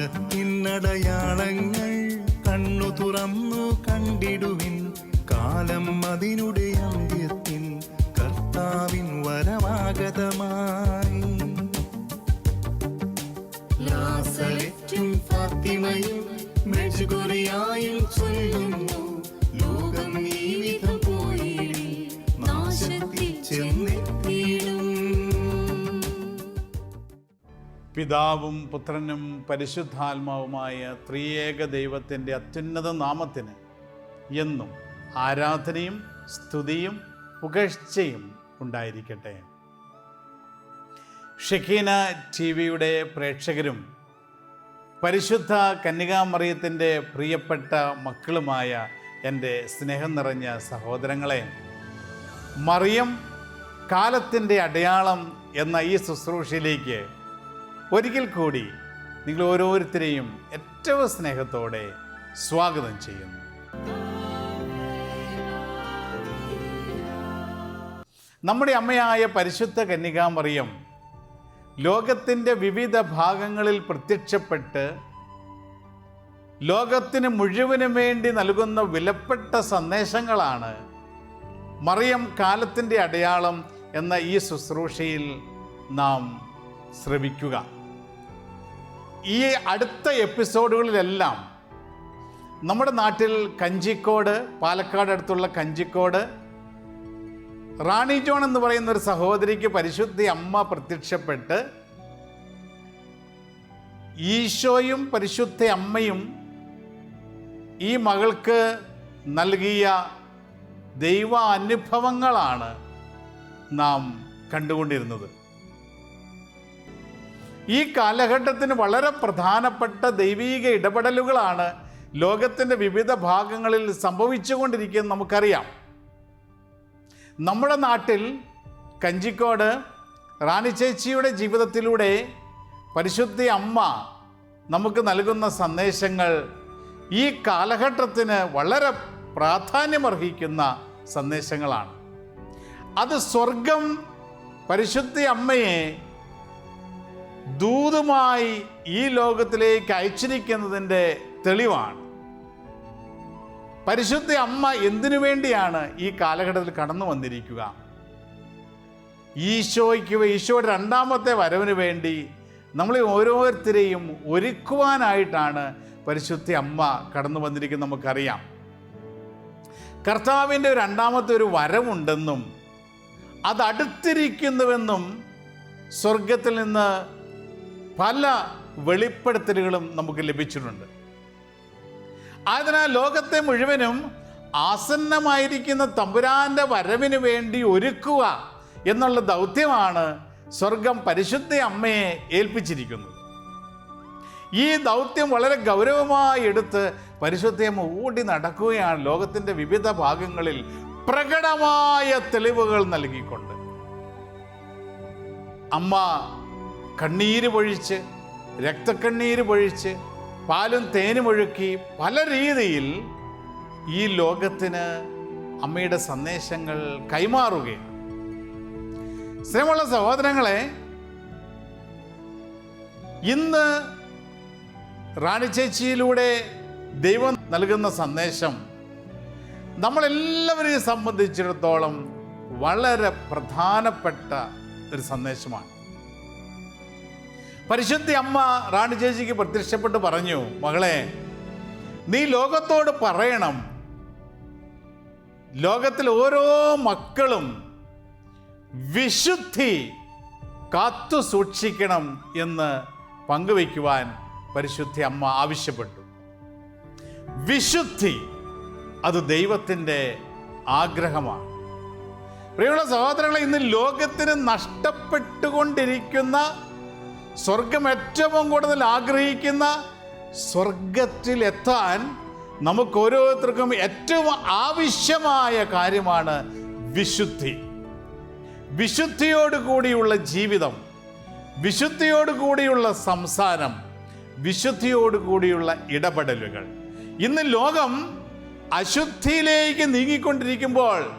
കാലത്തിനടയാളങ്ങൾ കണ്ണു തുറന്നു കണ്ടിടുവിൻ. കാലം അതിനുടെ അന്ത്യത്തിൽ കർത്താവിൻ വരമാഗതമായി മെഴുകുറിയായും ചൊല്ലുന്നു. ലോകം ഈ വിധം പോയി നാശത്തിൽ പിതാവും പുത്രനും പരിശുദ്ധാത്മാവുമായ ത്രിയേക ദൈവത്തിന്റെ അത്യുന്നത നാമത്തിന് എന്നും ആരാധനയും സ്തുതിയും പുകഴ്ചയും ഉണ്ടായിരിക്കട്ടെ. ഷെഖീന ടി വിയുടെ പ്രേക്ഷകരും പരിശുദ്ധ കന്യകാമറിയത്തിന്റെ പ്രിയപ്പെട്ട മക്കളുമായ എന്റെ സ്നേഹം നിറഞ്ഞ സഹോദരങ്ങളെ മറിയം കാലത്തിന്റെ അടയാളം എന്ന ഈ ശുശ്രൂഷയിലേക്ക് ഒരിക്കൽ കൂടി നിങ്ങൾ ഓരോരുത്തരെയും ഏറ്റവും സ്നേഹത്തോടെ സ്വാഗതം ചെയ്യുന്നു. നമ്മുടെ അമ്മയായ പരിശുദ്ധ കന്യകാമറിയം ലോകത്തിന്റെ വിവിധ ഭാഗങ്ങളിൽ പ്രത്യക്ഷപ്പെട്ട് ലോകത്തിന് മുഴുവനും വേണ്ടി നൽകുന്ന വിലപ്പെട്ട സന്ദേശങ്ങളാണ് മറിയം കാലത്തിന്റെ അടയാളം എന്ന ഈ ശുശ്രൂഷയിൽ നാം ശ്രമിക്കുക ഈ അടുത്ത എപ്പിസോഡുകളിലെല്ലാം നമ്മുടെ നാട്ടിൽ കഞ്ചിക്കോട് പാലക്കാട് അടുത്തുള്ള കഞ്ചിക്കോട് റാണി ജോൺ എന്ന് പറയുന്ന ഒരു സഹോദരിക്ക് പരിശുദ്ധി അമ്മ പ്രത്യക്ഷപ്പെട്ട് ഈശോയും പരിശുദ്ധ അമ്മയും ഈ മകൾക്ക് നൽകിയ ദൈവ അനുഭവങ്ങളാണ് നാം കണ്ടുകൊണ്ടിരുന്നത്. ഈ കാലഘട്ടത്തിന് വളരെ പ്രധാനപ്പെട്ട ദൈവീക ഇടപെടലുകളാണ് ലോകത്തിന്റെ വിവിധ ഭാഗങ്ങളിൽ സംഭവിച്ചുകൊണ്ടിരിക്കുന്നത് നമുക്കറിയാം. നമ്മുടെ നാട്ടിൽ കഞ്ചിക്കോട് റാണി ചേച്ചിയുടെ ജീവിതത്തിലൂടെ പരിശുദ്ധി അമ്മ നമുക്ക് നൽകുന്ന സന്ദേശങ്ങൾ ഈ കാലഘട്ടത്തിന് വളരെ പ്രാധാന്യമർഹിക്കുന്ന സന്ദേശങ്ങളാണ്. അത് സ്വർഗം പരിശുദ്ധി അമ്മയെ ദൂതുമായി ഈ ലോകത്തിലേക്ക് അയച്ചിരിക്കുന്നതിന്റെ തെളിവാണ്. പരിശുദ്ധ അമ്മ എന്തിനു വേണ്ടിയാണ് ഈ കാലഘട്ടത്തിൽ കടന്നു വന്നിരിക്കുക? ഈശോയ്ക്ക് ഈശോയുടെ രണ്ടാമത്തെ വരവിന് വേണ്ടി നമ്മളെ ഓരോരുത്തരെയും ഒരുക്കുവാനായിട്ടാണ് പരിശുദ്ധ അമ്മ കടന്നു വന്നിരിക്കുന്നത് നമുക്കറിയാം. കർത്താവിന്റെ രണ്ടാമത്തെ ഒരു വരവുണ്ടെന്നും അത് സ്വർഗത്തിൽ നിന്ന് പല വെളിപ്പെടുത്തലുകളും നമുക്ക് ലഭിച്ചിട്ടുണ്ട്. അതിനാൽ ലോകത്തെ മുഴുവനും ആസന്നമായിരിക്കുന്ന തമ്പുരാന്റെ വരവിന് വേണ്ടി ഒരുക്കുക എന്നുള്ള ദൗത്യമാണ് സ്വർഗം പരിശുദ്ധ അമ്മയെ ഏൽപ്പിച്ചിരിക്കുന്നത്. ഈ ദൗത്യം വളരെ ഗൗരവമായി എടുത്ത് പരിശുദ്ധയമ്മ ഓടി നടക്കുകയാണ് ലോകത്തിന്റെ വിവിധ ഭാഗങ്ങളിൽ പ്രകടമായ തെളിവുകൾ നൽകിക്കൊണ്ട്. അമ്മ കണ്ണീര് പൊഴിച്ച് രക്തക്കണ്ണീര് പൊഴിച്ച് പാലും തേനും ഒഴുക്കി പല രീതിയിൽ ഈ ലോകത്തിന് അമ്മയുടെ സന്ദേശങ്ങൾ കൈമാറുകയാണ്. സ്നേഹമുള്ള സഹോദരങ്ങളെ ഇന്ന് റാണി ചേച്ചിയിലൂടെ ദൈവം നൽകുന്ന സന്ദേശം നമ്മളെല്ലാവരെയും സംബന്ധിച്ചിടത്തോളം വളരെ പ്രധാനപ്പെട്ട ഒരു സന്ദേശമാണ്. പരിശുദ്ധി അമ്മ റാണി ചേച്ചിക്ക് പ്രത്യക്ഷപ്പെട്ട് പറഞ്ഞു മകളെ നീ ലോകത്തോട് പറയണം. ലോകത്തിൽ ഓരോ മക്കളും വിശുദ്ധി കാത്തു സൂക്ഷിക്കണം എന്ന് പങ്കുവയ്ക്കുവാൻ പരിശുദ്ധി അമ്മ ആവശ്യപ്പെട്ടു. വിശുദ്ധി അത് ദൈവത്തിന്റെ ആഗ്രഹമാണ്. പ്രിയമുള്ള സഹോദരങ്ങളെ ഇന്ന് ലോകത്തിന് നഷ്ടപ്പെട്ടുകൊണ്ടിരിക്കുന്ന സ്വർഗം ഏറ്റവും കൂടുതൽ ആഗ്രഹിക്കുന്ന സ്വർഗത്തിൽ എത്താൻ നമുക്ക് ഓരോരുത്തർക്കും ഏറ്റവും ആവശ്യമായ കാര്യമാണ് വിശുദ്ധി. വിശുദ്ധിയോട് കൂടിയുള്ള ജീവിതം വിശുദ്ധിയോട് കൂടിയുള്ള സംസാരം വിശുദ്ധിയോട് കൂടിയുള്ള ഇടപെടലുകൾ. ഇന്ന് ലോകം അശുദ്ധിയിലേക്ക് നീങ്ങിക്കൊണ്ടിരിക്കുമ്പോൾ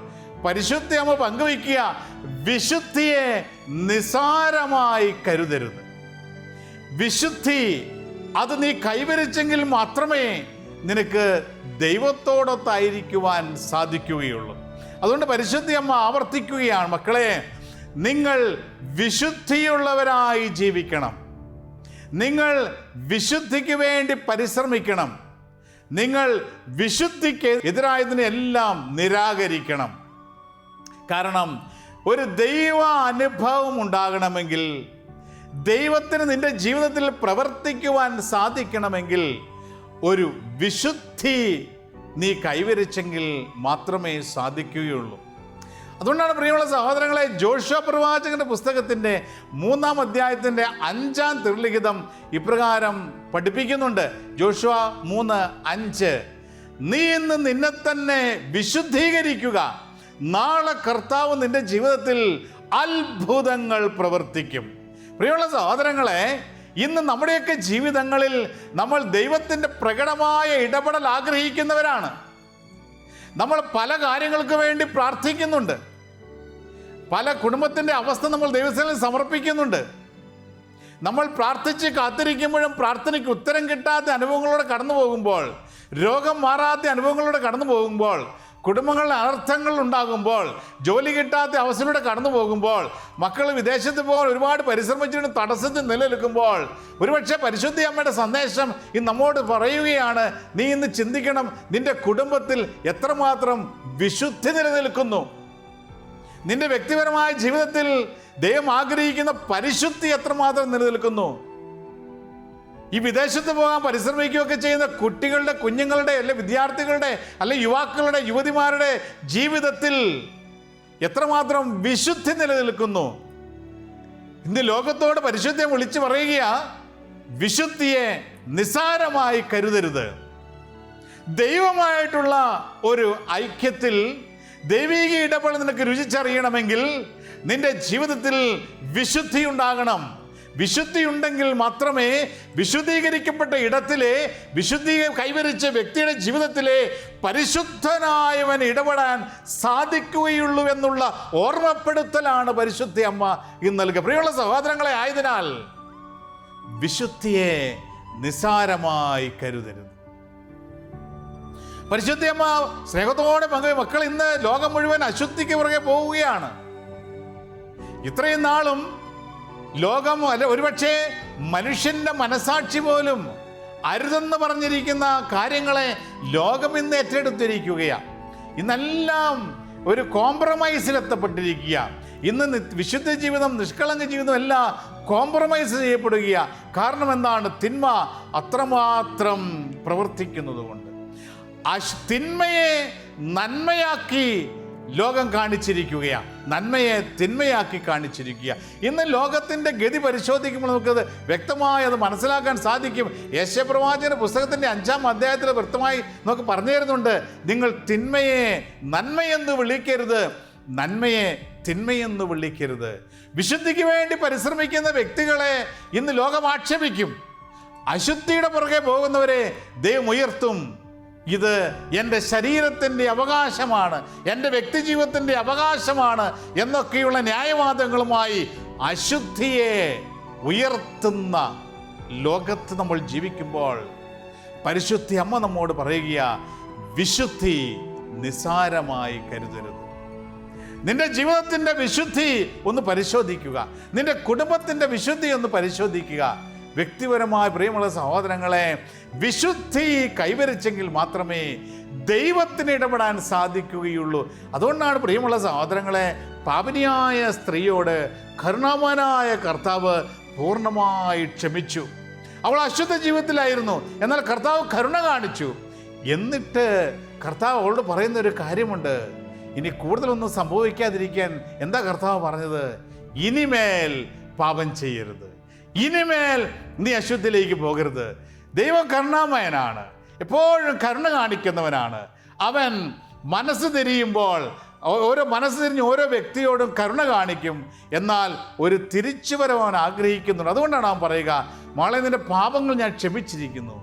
പരിശുദ്ധി അമ്മ പങ്കുവയ്ക്കുക വിശുദ്ധിയെ നിസാരമായി കരുതരുത്. വിശുദ്ധി അത് നീ കൈവരിച്ചെങ്കിൽ മാത്രമേ നിനക്ക് ദൈവത്തോടൊത്തായിരിക്കുവാൻ സാധിക്കുകയുള്ളൂ. അതുകൊണ്ട് പരിശുദ്ധി അമ്മ ആവർത്തിക്കുകയാണ്. മക്കളെ നിങ്ങൾ വിശുദ്ധിയുള്ളവരായി ജീവിക്കണം. നിങ്ങൾ വിശുദ്ധിക്ക് വേണ്ടി പരിശ്രമിക്കണം. നിങ്ങൾ വിശുദ്ധിക്ക് എതിരായതിനെല്ലാം നിരാകരിക്കണം. കാരണം ഒരു ദൈവ അനുഭവം ഉണ്ടാകണമെങ്കിൽ ദൈവത്തിന് നിന്റെ ജീവിതത്തിൽ പ്രവർത്തിക്കുവാൻ സാധിക്കണമെങ്കിൽ ഒരു വിശുദ്ധി നീ കൈവരിച്ചെങ്കിൽ മാത്രമേ സാധിക്കുകയുള്ളൂ. അതുകൊണ്ടാണ് പ്രിയമുള്ള സഹോദരങ്ങളെ ജോഷ പ്രവാചകന്റെ പുസ്തകത്തിന്റെ മൂന്നാം അധ്യായത്തിന്റെ അഞ്ചാം തിരുലിഖിതം ഇപ്രകാരം പഠിപ്പിക്കുന്നുണ്ട്. ജോഷുവ മൂന്ന് അഞ്ച്. നീ ഇന്ന് നിന്നെ തന്നെ വിശുദ്ധീകരിക്കുക. നാളെ കർത്താവ് നിന്റെ ജീവിതത്തിൽ അത്ഭുതങ്ങൾ പ്രവർത്തിക്കും. പ്രിയമുള്ള സഹോദരങ്ങളെ ഇന്ന് നമ്മുടെയൊക്കെ ജീവിതങ്ങളിൽ നമ്മൾ ദൈവത്തിന്റെ പ്രകടമായ ഇടപെടൽ ആഗ്രഹിക്കുന്നവരാണ്. നമ്മൾ പല കാര്യങ്ങൾക്ക് വേണ്ടി പ്രാർത്ഥിക്കുന്നുണ്ട്. പല കുടുംബത്തിന്റെ അവസ്ഥ നമ്മൾ ദൈവസ്ഥലിൽ സമർപ്പിക്കുന്നുണ്ട്. നമ്മൾ പ്രാർത്ഥിച്ച് കാത്തിരിക്കുമ്പോഴും പ്രാർത്ഥനയ്ക്ക് ഉത്തരം കിട്ടാത്ത അനുഭവങ്ങളോടെ കടന്നു പോകുമ്പോൾ രോഗം മാറാത്ത അനുഭവങ്ങളോടെ കടന്നു പോകുമ്പോൾ കുടുംബങ്ങളിൽ അനർത്ഥങ്ങൾ ഉണ്ടാകുമ്പോൾ ജോലി കിട്ടാത്ത അവസ്ഥയിലൂടെ കടന്നു പോകുമ്പോൾ മക്കൾ വിദേശത്ത് പോകാൻ ഒരുപാട് പരിശ്രമിച്ചിട്ട് തടസ്സത്തിൽ നിലനിൽക്കുമ്പോൾ ഒരുപക്ഷെ പരിശുദ്ധി അമ്മയുടെ സന്ദേശം ഇന്ന് നമ്മോട് പറയുകയാണ് നീ ഇന്ന് ചിന്തിക്കണം നിന്റെ കുടുംബത്തിൽ എത്രമാത്രം വിശുദ്ധി നിലനിൽക്കുന്നു. നിന്റെ വ്യക്തിപരമായ ജീവിതത്തിൽ ദൈവം ആഗ്രഹിക്കുന്ന പരിശുദ്ധി എത്രമാത്രം നിലനിൽക്കുന്നു. ഈ വിദേശത്ത് പോകാൻ പരിശ്രമിക്കുകയൊക്കെ ചെയ്യുന്ന കുട്ടികളുടെ കുഞ്ഞുങ്ങളുടെ അല്ലെ വിദ്യാർത്ഥികളുടെ അല്ലെ യുവാക്കളുടെ യുവതിമാരുടെ ജീവിതത്തിൽ എത്രമാത്രം വിശുദ്ധി നിലനിൽക്കുന്നു? ഇന്ന് ലോകത്തോട് പരിശുദ്ധിയെ വിളിച്ചു പറയുക വിശുദ്ധിയെ നിസാരമായി കരുതരുത്. ദൈവമായിട്ടുള്ള ഒരു ഐക്യത്തിൽ ദൈവീക ഇടപെടൽ നിനക്ക് രുചിച്ചറിയണമെങ്കിൽ നിന്റെ ജീവിതത്തിൽ വിശുദ്ധി ഉണ്ടാകണം. വിശുദ്ധി ഉണ്ടെങ്കിൽ മാത്രമേ വിശുദ്ധീകരിക്കപ്പെട്ട ഇടത്തിലെ വിശുദ്ധി കൈവരിച്ച വ്യക്തിയുടെ ജീവിതത്തിലെ പരിശുദ്ധനായവൻ ഇടപെടാൻ സാധിക്കുകയുള്ളൂ എന്നുള്ള ഓർമ്മപ്പെടുത്തലാണ് പരിശുദ്ധി അമ്മ ഇന്ന് നൽകുക പ്രിയമുള്ള സഹോദരങ്ങളെ ആയതിനാൽ വിശുദ്ധിയെ നിസാരമായി കരുതരുത്. പരിശുദ്ധിയമ്മ സ്നേഹത്തോടെ പങ്കു മക്കൾ ഇന്ന് ലോകം മുഴുവൻ അശുദ്ധിക്ക് പുറകെ പോവുകയാണ്. ഇത്രയും നാളും ലോകം അല്ല ഒരുപക്ഷെ മനുഷ്യന്റെ മനസാക്ഷി പോലും അരുതെന്ന് പറഞ്ഞിരിക്കുന്ന കാര്യങ്ങളെ ലോകം ഇന്ന് ഏറ്റെടുത്തിരിക്കുകയാണ് ഇന്നെല്ലാം ഒരു കോംപ്രമൈസിൽ കോംപ്രമൈസിലെത്തപ്പെട്ടിരിക്കുക ഇന്ന് വിശുദ്ധ ജീവിതം നിഷ്കളങ്ക ജീവിതം എല്ലാം കോംപ്രമൈസ് ചെയ്യപ്പെടുക കാരണം എന്താണ്? തിന്മ അത്രമാത്രം പ്രവർത്തിക്കുന്നതുകൊണ്ട്. അശ് തിന്മയെ നന്മയാക്കി ലോകം കാണിച്ചിരിക്കുകയാണ് നന്മയെ തിന്മയാക്കി കാണിച്ചിരിക്കുക ഇന്ന് ലോകത്തിന്റെ ഗതി പരിശോധിക്കുമ്പോൾ നമുക്കത് വ്യക്തമായി അത് മനസ്സിലാക്കാൻ സാധിക്കും. യേശപ്രവാചന പുസ്തകത്തിന്റെ അഞ്ചാം അധ്യായത്തിൽ വ്യക്തമായി നമുക്ക് പറഞ്ഞു തരുന്നുണ്ട്. നിങ്ങൾ തിന്മയെ നന്മയെന്ന് വിളിക്കരുത്. നന്മയെ തിന്മയെന്ന് വിളിക്കരുത്. വിശുദ്ധിക്ക് വേണ്ടി പരിശ്രമിക്കുന്ന വ്യക്തികളെ ഇന്ന് ലോകം ആക്ഷേപിക്കും. അശുദ്ധിയുടെ പുറകെ പോകുന്നവരെ ദൈവം ഉയർത്തും. ഇത് എന്റെ ശരീരത്തിന്റെ അവകാശമാണ് എന്റെ വ്യക്തിജീവിതത്തിന്റെ അവകാശമാണ് എന്നൊക്കെയുള്ള ന്യായവാദങ്ങളുമായി അശുദ്ധിയെ ഉയർത്തുന്ന ലോകത്ത് നമ്മൾ ജീവിക്കുമ്പോൾ പരിശുദ്ധി അമ്മ നമ്മോട് പറയുക വിശുദ്ധി നിസാരമായി കരുതരുത്. നിന്റെ ജീവിതത്തിന്റെ വിശുദ്ധി ഒന്ന് പരിശോധിക്കുക നിന്റെ കുടുംബത്തിന്റെ വിശുദ്ധി ഒന്ന് പരിശോധിക്കുക വ്യക്തിപരമായ പ്രിയമുള്ള സഹോദരങ്ങളെ വിശുദ്ധി കൈവരിച്ചെങ്കിൽ മാത്രമേ ദൈവത്തിന് ഇടപെടാൻ സാധിക്കുകയുള്ളൂ. അതുകൊണ്ടാണ് പ്രിയമുള്ള സഹോദരങ്ങളെ പാപനിയായ സ്ത്രീയോട് കരുണാമനായ കർത്താവ് പൂർണമായി ക്ഷമിച്ചു. അവൾ അശുദ്ധ ജീവിതത്തിലായിരുന്നു എന്നാൽ കർത്താവ് കരുണ കാണിച്ചു. എന്നിട്ട് കർത്താവ് അവളോട് പറയുന്ന ഒരു കാര്യമുണ്ട്. ഇനി കൂടുതലൊന്നും സംഭവിക്കാതിരിക്കാൻ എന്താ കർത്താവ് പറഞ്ഞത്? ഇനിമേൽ പാപം ചെയ്യരുത്. ഇനിമേൽ നീ അശുദ്ധിയിലേക്ക് പോകരുത്. ദൈവം കരുണാമയനാണ്. എപ്പോഴും കരുണ കാണിക്കുന്നവനാണ്. അവൻ മനസ്സ് തിരിയുമ്പോൾ ഓരോ മനസ്സ് തിരിഞ്ഞ് ഓരോ വ്യക്തിയോടും കരുണ കാണിക്കും. എന്നാൽ ഒരു തിരിച്ചുവരവ് അവൻ ആഗ്രഹിക്കുന്നുണ്ട്. അതുകൊണ്ടാണ് അവൻ പറയുക മോളെ നിന്റെ പാപങ്ങൾ ഞാൻ ക്ഷമിച്ചിരിക്കുന്നു.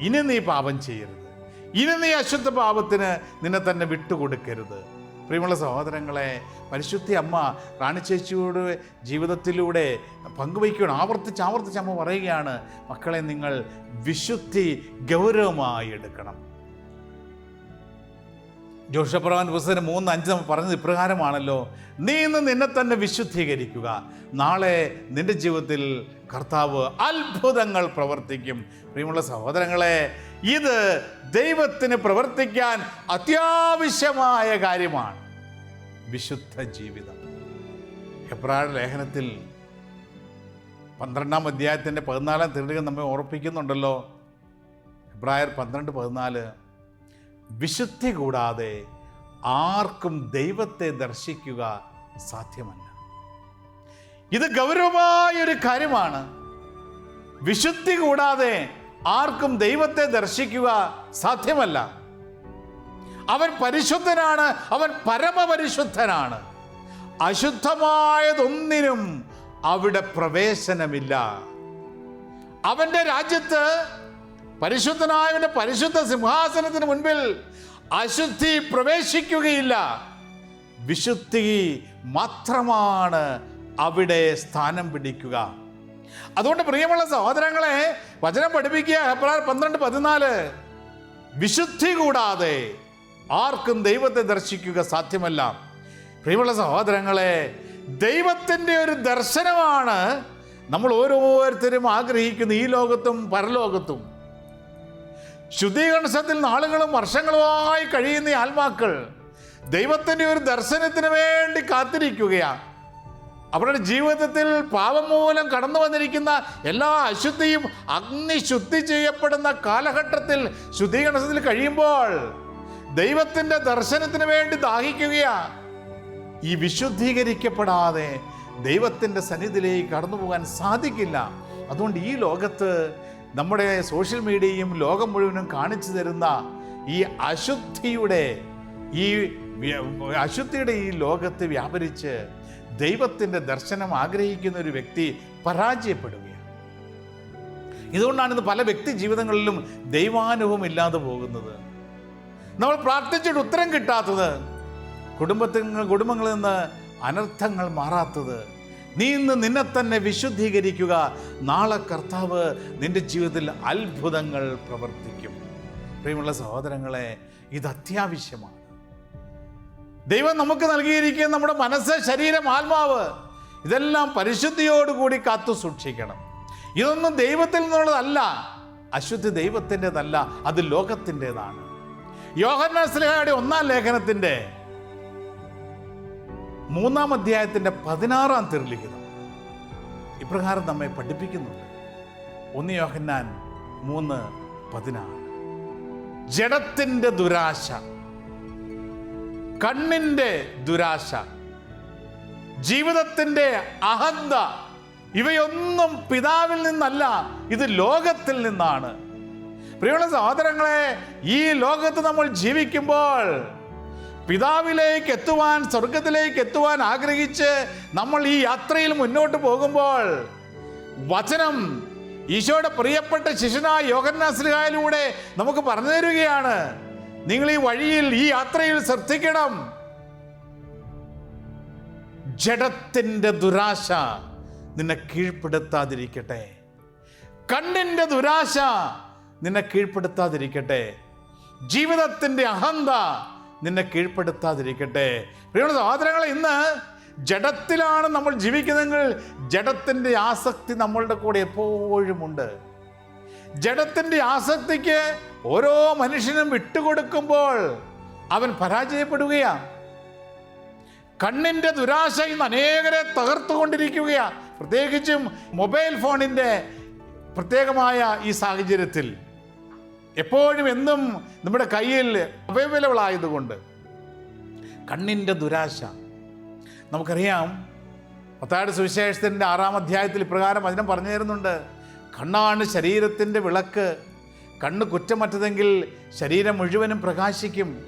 ഇനി നീ പാപം ചെയ്യരുത്. ഇനി നീ അശുദ്ധ പാപത്തിന് നിന്നെ തന്നെ വിട്ടുകൊടുക്കരുത്. പ്രിയമുള്ള സഹോദരങ്ങളെ പരിശുദ്ധി അമ്മ റാണിച്ചേച്ചിയുടെ ജീവിതത്തിലൂടെ പങ്കുവയ്ക്കുകയാണ്. ആവർത്തിച്ച് ആവർത്തിച്ച് അമ്മ പറയുകയാണ് മക്കളെ നിങ്ങൾ വിശുദ്ധി ഗൗരവമായി എടുക്കണം. ജോഷപ്രവാൻ പുസ്തകം മൂന്ന് അഞ്ച് നമ്മൾ പറഞ്ഞത് ഇപ്രകാരമാണല്ലോ. നീ ഇന്ന് നിന്നെ തന്നെ വിശുദ്ധീകരിക്കുക. നാളെ നിന്റെ ജീവിതത്തിൽ കർത്താവ് അത്ഭുതങ്ങൾ പ്രവർത്തിക്കും. പ്രിയമുള്ള സഹോദരങ്ങളെ ഇത് ദൈവത്തിന് പ്രവർത്തിക്കാൻ അത്യാവശ്യമായ കാര്യമാണ്. വിശുദ്ധ ജീവിതം. എബ്രാഡ് ലേഖനത്തിൽ പന്ത്രണ്ടാം അധ്യായത്തിന്റെ പതിനാലാം തിരുടുക നമ്മെ ഓർപ്പിക്കുന്നുണ്ടല്ലോ. എബ്രായർ പന്ത്രണ്ട് പതിനാല് വിശുദ്ധി കൂടാതെ ആർക്കും ദൈവത്തെ ദർശിക്കുക സാധ്യമല്ല. ഇത് ഗൗരവമായൊരു കാര്യമാണ്. വിശുദ്ധി കൂടാതെ ആർക്കും ദൈവത്തെ ദർശിക്കുക സാധ്യമല്ല. അവൻ പരിശുദ്ധനാണ് അവൻ പരമപരിശുദ്ധനാണ്. അശുദ്ധമായതൊന്നിനും അവിടെ പ്രവേശനമില്ല. അവന്റെ രാജ്യത്ത് പരിശുദ്ധനായവന്റെ പരിശുദ്ധ സിംഹാസനത്തിന് മുൻപിൽ അശുദ്ധി പ്രവേശിക്കുകയില്ല. വിശുദ്ധി മാത്രമാണ് അവിടെ സ്ഥാനം പിടിക്കുക. അതുകൊണ്ട് പ്രിയമുള്ള സഹോദരങ്ങളെ വചനം പഠിപ്പിക്കുക. ഹെബ്രായർ പന്ത്രണ്ട് പതിനാല്. വിശുദ്ധി കൂടാതെ ആർക്കും ദൈവത്തെ ദർശിക്കുക സാധ്യമല്ല. പ്രിയമുള്ള സഹോദരങ്ങളെ ദൈവത്തിന്റെ ഒരു ദർശനമാണ് നമ്മൾ ഓരോരുത്തരും ആഗ്രഹിക്കുന്ന ഈ ലോകത്തും പരലോകത്തും. ശുദ്ധീകരണത്തിൽ നാളുകളും വർഷങ്ങളുമായി കഴിയുന്ന ആത്മാക്കൾ ദൈവത്തിന്റെ ഒരു ദർശനത്തിന് വേണ്ടി കാത്തിരിക്കുകയാണ് അവരുടെ ജീവിതത്തിൽ പാപം മൂലം കടന്നു വന്നിരിക്കുന്ന എല്ലാ അശുദ്ധിയും അഗ്നി ശുദ്ധി ചെയ്യപ്പെടുന്ന കാലഘട്ടത്തിൽ ശുദ്ധീകരണത്തിൽ കഴിയുമ്പോൾ ദൈവത്തിന്റെ ദർശനത്തിന് വേണ്ടി ദാഹിക്കുകയാ. ഈ വിശുദ്ധീകരിക്കപ്പെടാതെ ദൈവത്തിന്റെ സന്നിധിയിലേക്ക് കടന്നു പോകാൻ സാധിക്കില്ല. അതുകൊണ്ട് ഈ ലോകത്ത് നമ്മുടെ സോഷ്യൽ മീഡിയയും ലോകം മുഴുവനും കാണിച്ചു തരുന്ന ഈ അശുദ്ധിയുടെ ഈ അശുദ്ധിയുടെ ഈ ലോകത്ത് വ്യാപരിച്ച് ദൈവത്തിന്റെ ദർശനം ആഗ്രഹിക്കുന്ന ഒരു വ്യക്തി പരാജയപ്പെടുകയാണ്. ഇതുകൊണ്ടാണ് ഇന്ന് പല വ്യക്തി ജീവിതങ്ങളിലും ദൈവാനുഭവം ഇല്ലാതെ പോകുന്നത്. നമ്മൾ പ്രാർത്ഥിച്ചിട്ട് ഉത്തരം കിട്ടാത്തത് കുടുംബത്തിൽ കുടുംബങ്ങളിൽ നിന്ന് അനർത്ഥങ്ങൾ മാറാത്തത്. നീ ഇന്ന് നിന്നെ തന്നെ വിശുദ്ധീകരിക്കുക. നാളെ കർത്താവ് നിന്റെ ജീവിതത്തിൽ അത്ഭുതങ്ങൾ പ്രവർത്തിക്കും. പ്രിയമുള്ള സഹോദരങ്ങളെ ഇത് അത്യാവശ്യമാണ്. ദൈവം നമുക്ക് നൽകിയിരിക്കുന്ന നമ്മുടെ മനസ്സ് ശരീരം ആത്മാവ് ഇതെല്ലാം പരിശുദ്ധിയോടുകൂടി കാത്തു സൂക്ഷിക്കണം. ഇതൊന്നും ദൈവത്തിൽ നിന്നുള്ളതല്ല. അശുദ്ധി ദൈവത്തിന്റെതല്ല അത് ലോകത്തിന്റെതാണ്. യോഹന്നാസ്ലിഹയുടെ ഒന്നാം ലേഖനത്തിന്റെ മൂന്നാം അധ്യായത്തിന്റെ പതിനാറാം തിരുലിഖിതം ഇപ്രകാരം നമ്മെ പഠിപ്പിക്കുന്നുണ്ട്. ഒന്ന് യോഹന്നാൻ മൂന്ന് പതിനാറ്. ജഡത്തിന്റെ ദുരാശ കണ്ണിന്റെ ദുരാശ ജീവിതത്തിന്റെ അഹന്ത ഇവയൊന്നും പിതാവിൽ നിന്നല്ല ഇത് ലോകത്തിൽ നിന്നാണ്. പ്രിയമുള്ള സഹോദരങ്ങളെ ഈ ലോകത്ത് നമ്മൾ ജീവിക്കുമ്പോൾ പിതാവിലേക്ക് എത്തുവാൻ സ്വർഗത്തിലേക്ക് എത്തുവാൻ ആഗ്രഹിച്ച് നമ്മൾ ഈ യാത്രയിൽ മുന്നോട്ട് പോകുമ്പോൾ വചനം ഈശോയുടെ പ്രിയപ്പെട്ട ശിശുനായ യോഗന്നാസ്ലിഹായിലൂടെ നമുക്ക് പറഞ്ഞു തരികയാണ്. നിങ്ങൾ ഈ വഴിയിൽ ഈ യാത്രയിൽ ശ്രദ്ധിക്കണം. ജഡത്തിന്റെ ദുരാശ നിന്നെ കീഴ്പ്പെടുത്താതിരിക്കട്ടെ. കണ്ണിന്റെ ദുരാശ നിന്നെ കീഴ്പ്പെടുത്താതിരിക്കട്ടെ. ജീവിതത്തിന്റെ അഹന്ത നിന്നെ കീഴ്പ്പെടുത്താതിരിക്കട്ടെ. പ്രിയമുള്ള സഹോദരങ്ങളെ ഇന്ന് ജഡത്തിലാണ് നമ്മൾ ജീവിക്കുന്നതെങ്കിൽ ജഡത്തിന്റെ ആസക്തി നമ്മളുടെ കൂടെ എപ്പോഴുമുണ്ട് ജഡത്തിന്റെ ആസക്തിക്ക് ഓരോ മനുഷ്യനും വിട്ടുകൊടുക്കുമ്പോൾ അവൻ പരാജയപ്പെടുകയാണ് കണ്ണിന്റെ ദുരാശ ഇന്ന് അനേകരെ തകർത്തുകൊണ്ടിരിക്കുകയാണ് പ്രത്യേകിച്ചും മൊബൈൽ ഫോണിന്റെ പ്രത്യേകമായ ഈ സാഹചര്യത്തിൽ. എപ്പോഴും എന്നും നമ്മുടെ കയ്യിൽ അവൈലബിൾ ആയതുകൊണ്ട് കണ്ണിന്റെ ദുരാശ. നമുക്കറിയാം പത്താട് സുവിശേഷത്തിന്റെ ആറാം അധ്യായത്തിൽ ഇപ്രകാരം വചനം പറഞ്ഞു തരുന്നുണ്ട്. കണ്ണാണ് ശരീരത്തിന്റെ വിളക്ക്. കണ്ണ് കുറ്റമറ്റതെങ്കിൽ ശരീരം മുഴുവനും പ്രകാശിക്കും.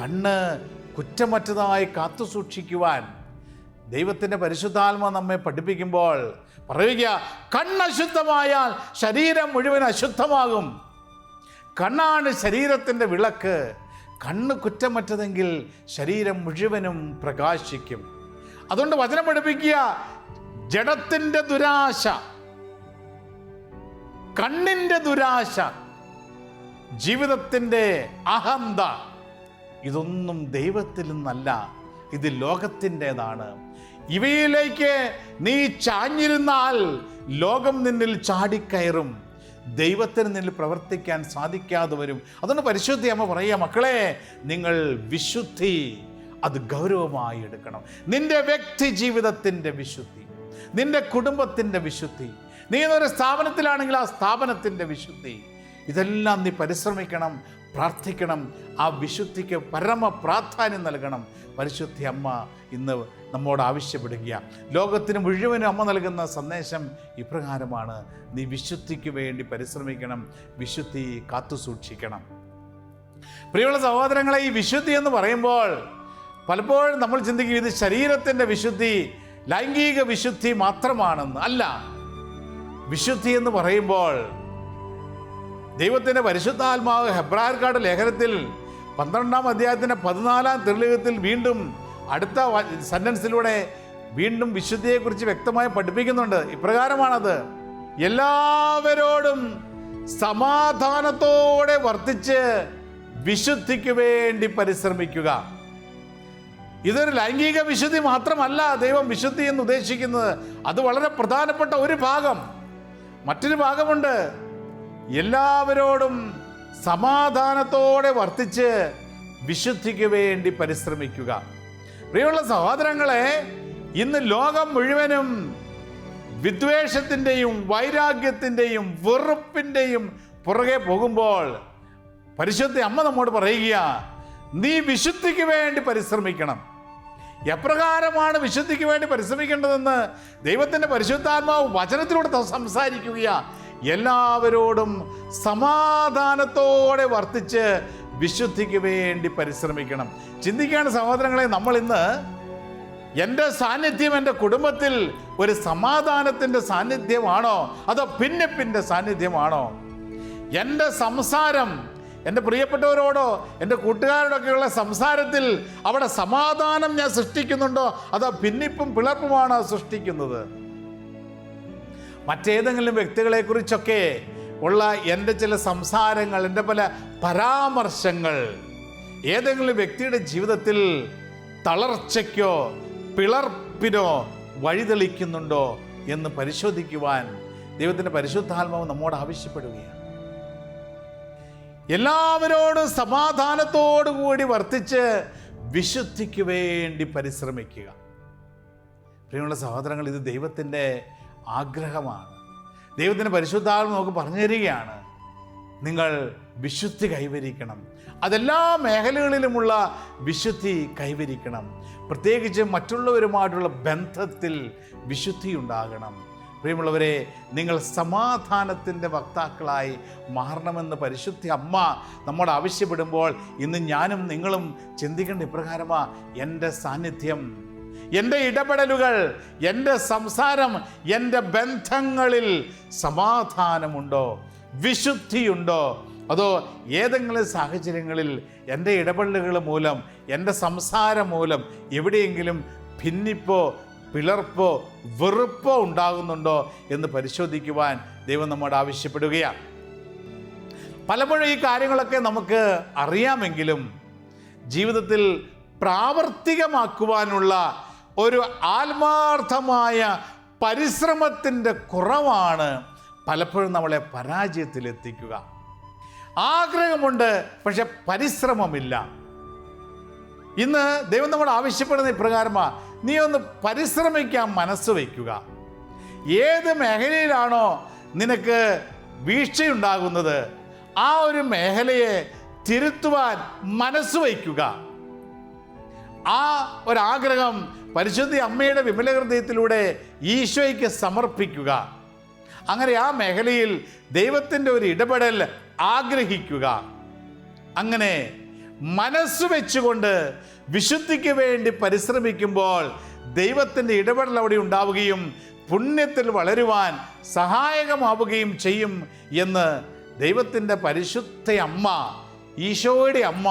കണ്ണ് കുറ്റമറ്റതായി കാത്തു സൂക്ഷിക്കുവാൻ ദൈവത്തിന്റെ പരിശുദ്ധാത്മ നമ്മെ പഠിപ്പിക്കുമ്പോൾ പറയുക കണ്ണശുദ്ധമായാൽ ശരീരം മുഴുവൻ അശുദ്ധമാകും. കണ്ണാണ് ശരീരത്തിന്റെ വിളക്ക്. കണ്ണ് കുറ്റമറ്റതെങ്കിൽ ശരീരം മുഴുവനും പ്രകാശിക്കും. അതുകൊണ്ട് വചനം പഠിപ്പിക്കുക. ജഡത്തിന്റെ ദുരാശ. കണ്ണിന്റെ ദുരാശ. ജീവിതത്തിന്റെ അഹന്ത. ഇതൊന്നും ദൈവത്തിൽ നിന്നല്ല. ഇത് ലോകത്തിന്റെതാണ്. ഇവയിലേക്ക് നീ ചാഞ്ഞിരുന്നാൽ ലോകം നിന്നിൽ ചാടിക്കയറും. ദൈവത്തിന് നിന്നിൽ പ്രവർത്തിക്കാൻ സാധിക്കാതെ വരും അതുകൊണ്ട് പരിശുദ്ധി അമ്മ പറയുക മക്കളെ നിങ്ങൾ വിശുദ്ധി അത് ഗൗരവമായി എടുക്കണം. നിന്റെ വ്യക്തി ജീവിതത്തിന്റെ വിശുദ്ധി നിന്റെ കുടുംബത്തിന്റെ വിശുദ്ധി നീ ഒരു സ്ഥാപനത്തിലാണെങ്കിൽ ആ സ്ഥാപനത്തിന്റെ വിശുദ്ധി. ഇതെല്ലാം നീ പരിശ്രമിക്കണം പ്രാർത്ഥിക്കണം ആ വിശുദ്ധിക്ക് പരമ പ്രാധാന്യം നൽകണം. പരിശുദ്ധി അമ്മ ഇന്ന് നമ്മോട് ആവശ്യപ്പെടുക ലോകത്തിന് മുഴുവനും അമ്മ നൽകുന്ന സന്ദേശം ഇപ്രകാരമാണ്. നീ വിശുദ്ധിക്ക് വേണ്ടി പരിശ്രമിക്കണം. വിശുദ്ധി കാത്തു സൂക്ഷിക്കണം. പ്രിയമുള്ള സഹോദരങ്ങളെ ഈ വിശുദ്ധി എന്ന് പറയുമ്പോൾ പലപ്പോഴും നമ്മൾ ചിന്തിക്കും ഇത് ശരീരത്തിന്റെ വിശുദ്ധി ലൈംഗിക വിശുദ്ധി മാത്രമാണെന്ന്. അല്ല. വിശുദ്ധി എന്ന് പറയുമ്പോൾ ദൈവത്തിന്റെ പരിശുദ്ധാത്മാവ് ഹെബ്രാർക്കാട് ലേഖനത്തിൽ പന്ത്രണ്ടാം അധ്യായത്തിന്റെ പതിനാലാം തെളിവത്തിൽ വീണ്ടും അടുത്ത സെന്റൻസിലൂടെ വീണ്ടും വിശുദ്ധിയെക്കുറിച്ച് വ്യക്തമായി പഠിപ്പിക്കുന്നുണ്ട്. ഇപ്രകാരമാണത്. എല്ലാവരോടും സമാധാനത്തോടെ വർത്തിച്ച് വിശുദ്ധിക്ക് വേണ്ടി പരിശ്രമിക്കുക. ഇതൊരു ലൈംഗിക വിശുദ്ധി മാത്രമല്ല ദൈവം വിശുദ്ധി എന്ന് ഉദ്ദേശിക്കുന്നത്. അത് വളരെ പ്രധാനപ്പെട്ട ഒരു ഭാഗം. മറ്റൊരു ഭാഗമുണ്ട്. എല്ലാവരോടും സമാധാനത്തോടെ വർത്തിച്ച് വിശുദ്ധിക്ക് വേണ്ടി പരിശ്രമിക്കുക. പ്രിയമുള്ള സഹോദരങ്ങളെ ഇന്ന് ലോകം മുഴുവനും വിദ്വേഷത്തിന്റെയും വൈരാഗ്യത്തിന്റെയും വെറുപ്പിന്റെയും പുറകെ പോകുമ്പോൾ പരിശുദ്ധ അമ്മ നമ്മോട് പറയുക നീ വിശുദ്ധിക്ക് വേണ്ടി പരിശ്രമിക്കണം. എപ്രകാരമാണ് വിശുദ്ധിക്ക് വേണ്ടി പരിശ്രമിക്കേണ്ടതെന്ന് ദൈവത്തിന്റെ പരിശുദ്ധാത്മാവ് വചനത്തിലൂടെ സംസാരിക്കുക എല്ലാവരോടും സമാധാനത്തോടെ വർത്തിച്ച് വിശുദ്ധിക്ക് വേണ്ടി പരിശ്രമിക്കണം. ചിന്തിക്കുകയാണ് സഹോദരങ്ങളെ നമ്മൾ ഇന്ന് എന്റെ സാന്നിധ്യം എന്റെ കുടുംബത്തിൽ ഒരു സമാധാനത്തിന്റെ സാന്നിധ്യമാണോ? അതോ ഭിന്നിപ്പിന്റെ സാന്നിധ്യമാണോ? എന്റെ സംസാരം എന്റെ പ്രിയപ്പെട്ടവരോടോ എന്റെ കൂട്ടുകാരോടൊക്കെയുള്ള സംസാരത്തിൽ അവിടെ സമാധാനം ഞാൻ സൃഷ്ടിക്കുന്നുണ്ടോ? അതോ ഭിന്നിപ്പും പിളർപ്പുമാണോ സൃഷ്ടിക്കുന്നത്? മറ്റേതെങ്കിലും വ്യക്തികളെക്കുറിച്ചൊക്കെ ഉള്ള എന്റെ ചില സംസാരങ്ങൾ എന്റെ പല പരാമർശങ്ങൾ ഏതെങ്കിലും വ്യക്തിയുടെ ജീവിതത്തിൽ തളർച്ചയ്ക്കോ പിളർപ്പിനോ വഴിതെളിക്കുന്നുണ്ടോ എന്ന് പരിശോധിക്കുവാൻ ദൈവത്തിന്റെ പരിശുദ്ധാത്മാവ് നമ്മോട് ആവശ്യപ്പെടുകയാണ്. എല്ലാവരോടും സമാധാനത്തോടു കൂടി വർത്തിച്ച് വിശുദ്ധിക്ക് വേണ്ടി പരിശ്രമിക്കുക. പ്രിയമുള്ള സഹോദരങ്ങൾ ഇത് ദൈവത്തിന്റെ ആഗ്രഹമാണ്. ദൈവത്തിന്റെ പരിശുദ്ധാത്മ നമുക്ക് പറഞ്ഞു തരികയാണ് നിങ്ങൾ വിശുദ്ധി കൈവരിക്കണം. അതെല്ലാ മേഖലകളിലുമുള്ള വിശുദ്ധി കൈവരിക്കണം. പ്രത്യേകിച്ച് മറ്റുള്ളവരുമായിട്ടുള്ള ബന്ധത്തിൽ വിശുദ്ധി ഉണ്ടാകണം. പ്രിയമുള്ളവരെ നിങ്ങൾ സമാധാനത്തിന്റെ വക്താക്കളായി മാറണമെന്ന് പരിശുദ്ധി അമ്മ നമ്മോട് ആവശ്യപ്പെടുമ്പോൾ ഇന്ന് ഞാനും നിങ്ങളും ചിന്തിക്കേണ്ട ഇപ്രകാരമാണ് എന്റെ സാന്നിധ്യം എന്റെ ഇടപെടലുകൾ എന്റെ സംസാരം എന്റെ ബന്ധങ്ങളിൽ സമാധാനമുണ്ടോ? വിശുദ്ധിയുണ്ടോ? അതോ ഏതെങ്കിലും സാഹചര്യങ്ങളിൽ എന്റെ ഇടപെടലുകൾ മൂലം എന്റെ സംസാരം മൂലം എവിടെയെങ്കിലും ഭിന്നിപ്പോ പിളർപ്പോ വെറുപ്പോ ഉണ്ടാകുന്നുണ്ടോ എന്ന് പരിശോധിക്കുവാൻ ദൈവം നമ്മോട് ആവശ്യപ്പെടുകയാണ്. പലപ്പോഴും ഈ കാര്യങ്ങളൊക്കെ നമുക്ക് അറിയാമെങ്കിലും ജീവിതത്തിൽ പ്രാവർത്തികമാക്കുവാനുള്ള ഒരു ആത്മാർത്ഥമായ പരിശ്രമത്തിന്റെ കുറവാണ് പലപ്പോഴും നമ്മളെ പരാജയത്തിലെത്തിക്കുക. ആഗ്രഹമുണ്ട് പക്ഷെ പരിശ്രമമില്ല. ഇന്ന് ദൈവം നമ്മൾ ആവശ്യപ്പെടുന്ന ഇപ്രകാരമാണ് നീ ഒന്ന് പരിശ്രമിക്കാൻ മനസ്സ് വയ്ക്കുക. ഏത് മേഖലയിലാണോ നിനക്ക് വീഴ്ചയുണ്ടാകുന്നത് ആ ഒരു മേഖലയെ തിരുത്തുവാൻ മനസ്സ് വയ്ക്കുക. ആ ഒരാഗ്രഹം പരിശുദ്ധ അമ്മയുടെ വിമല ഹൃദയത്തിലൂടെ ഈശോയ്ക്ക് സമർപ്പിക്കുക. അങ്ങനെ ആ മേഖലയിൽ ദൈവത്തിന്റെ ഒരു ഇടപെടൽ ആഗ്രഹിക്കുക. അങ്ങനെ മനസ്സ് വെച്ചുകൊണ്ട് വിശുദ്ധിക്ക് വേണ്ടി പരിശ്രമിക്കുമ്പോൾ ദൈവത്തിന്റെ ഇടപെടൽ അവിടെ ഉണ്ടാവുകയും പുണ്യത്തിൽ വളരുവാൻ സഹായകമാവുകയും ചെയ്യും എന്ന് ദൈവത്തിന്റെ പരിശുദ്ധ അമ്മ ഈശോയുടെ അമ്മ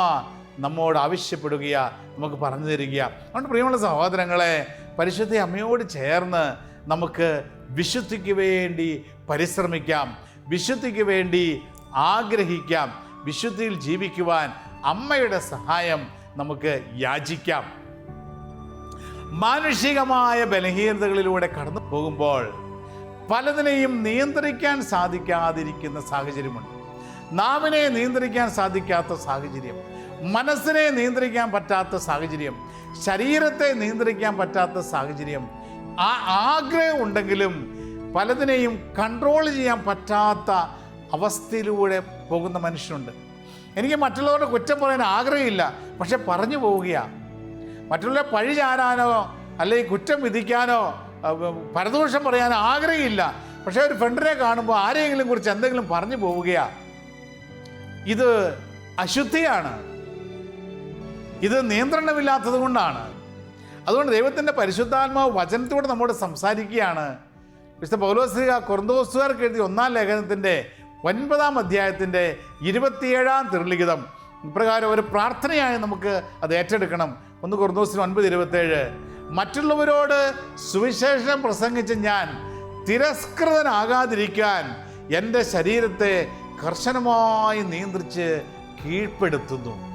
നമ്മോട് ആവശ്യപ്പെടുകയാ നമുക്ക് പറഞ്ഞു തരിക അതുകൊണ്ട് പ്രിയമുള്ള സഹോദരങ്ങളെ പരിശുദ്ധ അമ്മയോട് ചേർന്ന് നമുക്ക് വിശുദ്ധിക്ക് വേണ്ടി പരിശ്രമിക്കാം വിശുദ്ധിക്ക് വേണ്ടി ആഗ്രഹിക്കാം വിശുദ്ധിയിൽ ജീവിക്കുവാൻ അമ്മയുടെ സഹായം നമുക്ക് യാചിക്കാം. മാനുഷികമായ ബലഹീനതകളിലൂടെ കടന്നു പോകുമ്പോൾ പലതിനെയും നിയന്ത്രിക്കാൻ സാധിക്കാതിരിക്കുന്ന സാഹചര്യമുണ്ട്. നാവിനെ നിയന്ത്രിക്കാൻ സാധിക്കാത്ത സാഹചര്യം. മനസ്സിനെ നിയന്ത്രിക്കാൻ പറ്റാത്ത സാഹചര്യം ശരീരത്തെ നിയന്ത്രിക്കാൻ പറ്റാത്ത സാഹചര്യം ആ ആഗ്രഹം ഉണ്ടെങ്കിലും പലതിനെയും കൺട്രോൾ ചെയ്യാൻ പറ്റാത്ത അവസ്ഥയിലൂടെ പോകുന്ന മനുഷ്യനുണ്ട്. എനിക്ക് മറ്റുള്ളവരുടെ കുറ്റം പറയാൻ ആഗ്രഹമില്ല പക്ഷെ പറഞ്ഞു പോവുകയാണ് മറ്റുള്ളവരെ പഴി ചാരാനോ അല്ലെങ്കിൽ കുറ്റം വിധിക്കാനോ പരദോഷം പറയാൻ ആഗ്രഹമില്ല. പക്ഷേ ഒരു ഫ്രണ്ടിനെ കാണുമ്പോൾ ആരെങ്കിലും കുറിച്ച് എന്തെങ്കിലും പറഞ്ഞു പോവുകയാണ് ഇത് അശുദ്ധിയാണ്. ഇത് നിയന്ത്രണമില്ലാത്തത് കൊണ്ടാണ്. അതുകൊണ്ട് ദൈവത്തിന്റെ പരിശുദ്ധാത്മാവ് വചനത്തോട് നമ്മോട് സംസാരിക്കുകയാണ്. വിശുദ്ധ പൗലോസ്ലിക കൊറന്തോസുകാർക്ക് എഴുതിയ ഒന്നാം ലേഖനത്തിന്റെ ഒൻപതാം അധ്യായത്തിന്റെ ഇരുപത്തിയേഴാം തിരുലിഖിതം. ഇപ്രകാരം ഒരു പ്രാർത്ഥനയായി നമുക്ക് അത് ഏറ്റെടുക്കണം. ഒന്ന് കൊറന്തോസിന് ഒൻപത് ഇരുപത്തേഴ്. മറ്റുള്ളവരോട് സുവിശേഷം പ്രസംഗിച്ച് ഞാൻ തിരസ്കൃതനാകാതിരിക്കാൻ എന്റെ ശരീരത്തെ കർശനമായി നിയന്ത്രിച്ച് കീഴ്പ്പെടുത്തുന്നു.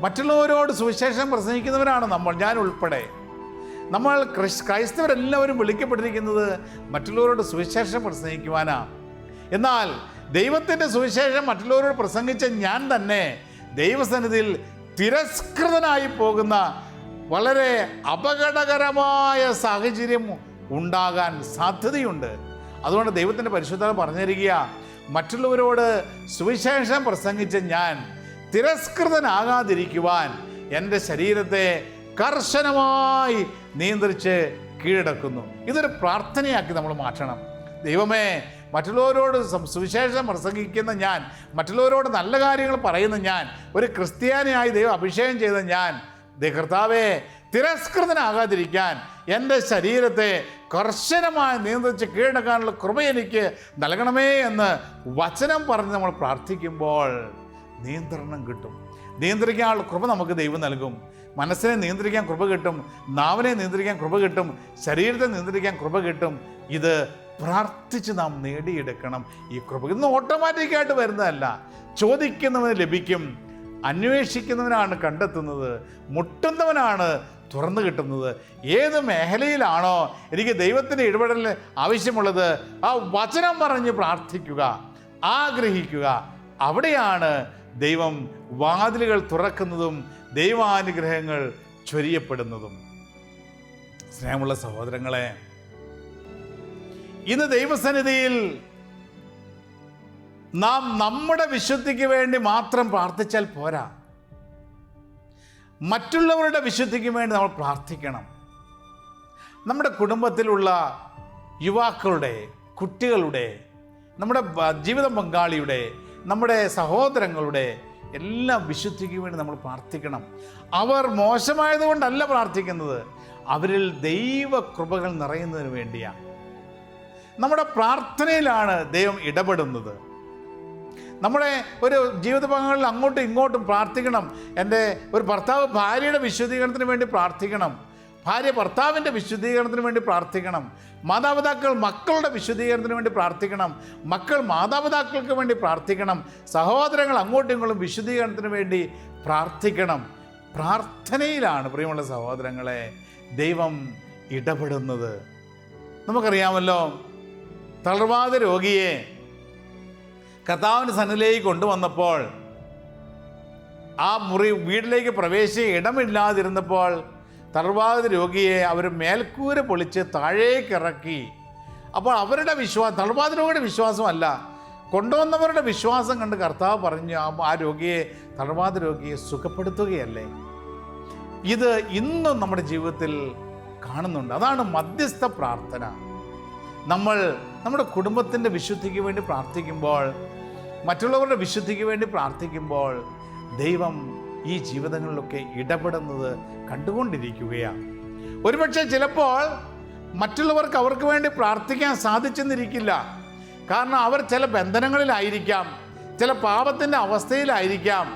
മറ്റുള്ളവരോട് സുവിശേഷം പ്രസംഗിക്കുന്നവരാണ് നമ്മൾ ഞാൻ ഉൾപ്പെടെ. നമ്മൾ ക്രിസ് ക്രൈസ്തവരെല്ലാവരും വിളിക്കപ്പെട്ടിരിക്കുന്നത് മറ്റുള്ളവരോട് സുവിശേഷം പ്രസംഗിക്കുവാനാണ് എന്നാൽ ദൈവത്തിന്റെ സുവിശേഷം മറ്റുള്ളവരോട് പ്രസംഗിച്ച ഞാൻ തന്നെ ദൈവസന്നിധിയിൽ തിരസ്കൃതനായി പോകുന്ന വളരെ അപകടകരമായ സാഹചര്യം ഉണ്ടാകാൻ സാധ്യതയുണ്ട്. അതുകൊണ്ട് ദൈവത്തിന്റെ പരിശുദ്ധത പറഞ്ഞിരിക്കുക മറ്റുള്ളവരോട് സുവിശേഷം പ്രസംഗിച്ച ഞാൻ തിരസ്കൃതനാകാതിരിക്കുവാൻ എന്റെ ശരീരത്തെ കർശനമായി നിയന്ത്രിച്ച് കീഴടക്കുന്നു. ഇതൊരു പ്രാർത്ഥനയാക്കി നമ്മൾ മാറ്റണം. ദൈവമേ മറ്റുള്ളവരോട് സുവിശേഷം പ്രസംഗിക്കുന്ന ഞാൻ മറ്റുള്ളവരോട് നല്ല കാര്യങ്ങൾ പറയുന്ന ഞാൻ ഒരു ക്രിസ്ത്യാനിയായി ദൈവം അഭിഷേകം ചെയ്ത ഞാൻ ദൈവകർത്താവേ തിരസ്കൃതനാകാതിരിക്കാൻ എന്റെ ശരീരത്തെ കർശനമായി നിയന്ത്രിച്ച് കീഴടക്കാനുള്ള കൃപ എനിക്ക് നൽകണമേ എന്ന് വചനം പറഞ്ഞ് നമ്മൾ പ്രാർത്ഥിക്കുമ്പോൾ നിയന്ത്രണം കിട്ടും. നിയന്ത്രിക്കാനുള്ള കൃപ നമുക്ക് ദൈവം നൽകും. മനസ്സിനെ നിയന്ത്രിക്കാൻ കൃപ കിട്ടും. നാവിനെ നിയന്ത്രിക്കാൻ കൃപ കിട്ടും. ശരീരത്തെ നിയന്ത്രിക്കാൻ കൃപ കിട്ടും. ഇത് പ്രാർത്ഥിച്ച് നാം നേടിയെടുക്കണം. ഈ കൃപ ഇന്ന് ഓട്ടോമാറ്റിക്കായിട്ട് വരുന്നതല്ല. ചോദിക്കുന്നവന് ലഭിക്കും. അന്വേഷിക്കുന്നവനാണ് കണ്ടെത്തുന്നത്. മുട്ടുന്നവനാണ് തുറന്നു കിട്ടുന്നത്. ഏത് മേഖലയിലാണോ എനിക്ക് ദൈവത്തിന്റെ ഇടപെടൽ ആവശ്യമുള്ളത് ആ വചനം പറഞ്ഞ് പ്രാർത്ഥിക്കുക ആഗ്രഹിക്കുക. അവിടെയാണ് ദൈവം വാതിലുകൾ തുറക്കുന്നതും ദൈവാനുഗ്രഹങ്ങൾ ചൊരിയപ്പെടുന്നതും. സ്നേഹമുള്ള സഹോദരങ്ങളെ ഇന്ന് ദൈവസന്നിധിയിൽ നാം നമ്മുടെ വിശുദ്ധിക്ക് വേണ്ടി മാത്രം പ്രാർത്ഥിച്ചാൽ പോരാ. മറ്റുള്ളവരുടെ വിശുദ്ധിക്ക് വേണ്ടി നമ്മൾ പ്രാർത്ഥിക്കണം. നമ്മുടെ കുടുംബത്തിലുള്ള യുവാക്കളുടെ കുട്ടികളുടെ നമ്മുടെ ജീവിത പങ്കാളിയുടെ നമ്മുടെ സഹോദരങ്ങളുടെ എല്ലാ വിശുദ്ധിക്കും വേണ്ടി നമ്മൾ പ്രാർത്ഥിക്കണം. അവർ മോശമായതുകൊണ്ടല്ല പ്രാർത്ഥിക്കുന്നത്. അവരിൽ ദൈവകൃപകൾ നിറയുന്നതിന് വേണ്ടിയാണ്. നമ്മുടെ പ്രാർത്ഥനയിലാണ് ദൈവം ഇടപെടുന്നത്. നമ്മുടെ ഒരു ജീവിത ഭാഗങ്ങളിൽ അങ്ങോട്ടും ഇങ്ങോട്ടും പ്രാർത്ഥിക്കണം. എന്റെ ഒരു ഭർത്താവ് ഭാര്യയുടെ വിശുദ്ധീകരണത്തിന് വേണ്ടി പ്രാർത്ഥിക്കണം. ഭാര്യ ഭർത്താവിന്റെ വിശുദ്ധീകരണത്തിന് വേണ്ടി പ്രാർത്ഥിക്കണം. മാതാപിതാക്കൾ മക്കളുടെ വിശുദ്ധീകരണത്തിന് വേണ്ടി പ്രാർത്ഥിക്കണം. മക്കൾ മാതാപിതാക്കൾക്ക് വേണ്ടി പ്രാർത്ഥിക്കണം. സഹോദരങ്ങൾ അങ്ങോട്ടും ഇങ്ങോട്ടും വിശുദ്ധീകരണത്തിന് വേണ്ടി പ്രാർത്ഥിക്കണം. പ്രാർത്ഥനയിലാണ് പ്രിയമുള്ള സഹോദരങ്ങളെ ദൈവം ഇടപെടുന്നത്. നമുക്കറിയാമല്ലോ തളർവാദ രോഗിയെ കർത്താവിന്റെ സന്നിലേക്ക് കൊണ്ടുവന്നപ്പോൾ ആ മുറി വീട്ടിലേക്ക് പ്രവേശിച്ച് ഇടമില്ലാതിരുന്നപ്പോൾ തളർവാദ രോഗിയെ അവർ മേൽക്കൂര പൊളിച്ച് താഴേക്കിറക്കി. അപ്പോൾ അവരുടെ വിശ്വാസം തളർവാദ രോഗിയുടെ വിശ്വാസമല്ല. കൊണ്ടുവന്നവരുടെ വിശ്വാസം കണ്ട് കർത്താവ് പറഞ്ഞു ആ രോഗിയെ തളർവാദ രോഗിയെ സുഖപ്പെടുത്തുകയല്ലേ? ഇത് ഇന്നും നമ്മുടെ ജീവിതത്തിൽ കാണുന്നുണ്ട്. അതാണ് മധ്യസ്ഥ പ്രാർത്ഥന. നമ്മൾ നമ്മുടെ കുടുംബത്തിന്റെ വിശുദ്ധിക്ക് വേണ്ടി പ്രാർത്ഥിക്കുമ്പോൾ മറ്റുള്ളവരുടെ വിശുദ്ധിക്ക് വേണ്ടി പ്രാർത്ഥിക്കുമ്പോൾ ദൈവം ഈ ജീവിതങ്ങളിലൊക്കെ ഇടപെടുന്നത് കണ്ടുകൊണ്ടിരിക്കുകയാണ്. ഒരുപക്ഷെ ചിലപ്പോൾ മറ്റുള്ളവർക്ക് അവർക്ക് വേണ്ടി പ്രാർത്ഥിക്കാൻ സാധിച്ചെന്നിരിക്കില്ല. കാരണം അവർ ചില ബന്ധനങ്ങളിലായിരിക്കാം ചില പാപത്തിന്റെ അവസ്ഥയിലായിരിക്കാം.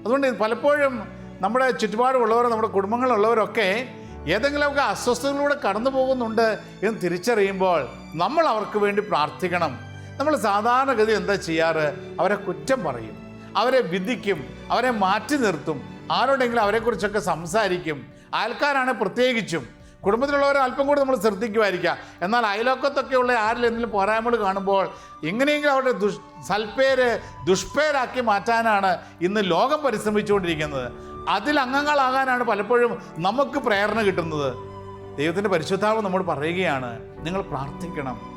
അതുകൊണ്ട് പലപ്പോഴും നമ്മുടെ ചുറ്റുപാടുമുള്ളവർ നമ്മുടെ കുടുംബങ്ങളുള്ളവരൊക്കെ ഏതെങ്കിലുമൊക്കെ അസ്വസ്ഥതകളിലൂടെ കടന്നു പോകുന്നുണ്ട് എന്ന് തിരിച്ചറിയുമ്പോൾ നമ്മൾ അവർക്ക് വേണ്ടി പ്രാർത്ഥിക്കണം. നമ്മൾ സാധാരണഗതി എന്താ ചെയ്യാറ്? അവരെ കുറ്റം പറയും അവരെ വിധിക്കും അവരെ മാറ്റി നിർത്തും. ആരോടെങ്കിലും അവരെക്കുറിച്ചൊക്കെ സംസാരിക്കും. അയൽക്കാരാണ് പ്രത്യേകിച്ചും. കുടുംബത്തിലുള്ളവരെ അല്പം കൂടി നമ്മൾ ശ്രദ്ധിക്കുമായിരിക്കാം. എന്നാൽ അയലോക്കത്തൊക്കെയുള്ള ആരിലെന്തെങ്കിലും പോരായ്മകൾ കാണുമ്പോൾ എങ്ങനെയെങ്കിലും അവരുടെ ദുഷ് സൽപ്പേര് ദുഷ്പേരാക്കി മാറ്റാനാണ് ഇന്ന് ലോകം പരിശ്രമിച്ചുകൊണ്ടിരിക്കുന്നത്. അതിൽ അംഗങ്ങളാകാനാണ് പലപ്പോഴും നമുക്ക് പ്രേരണ കിട്ടുന്നത്. ദൈവത്തിന്റെ പരിശുദ്ധാവ് നമ്മൾ പറയുകയാണ് നിങ്ങൾ പ്രാർത്ഥിക്കണം.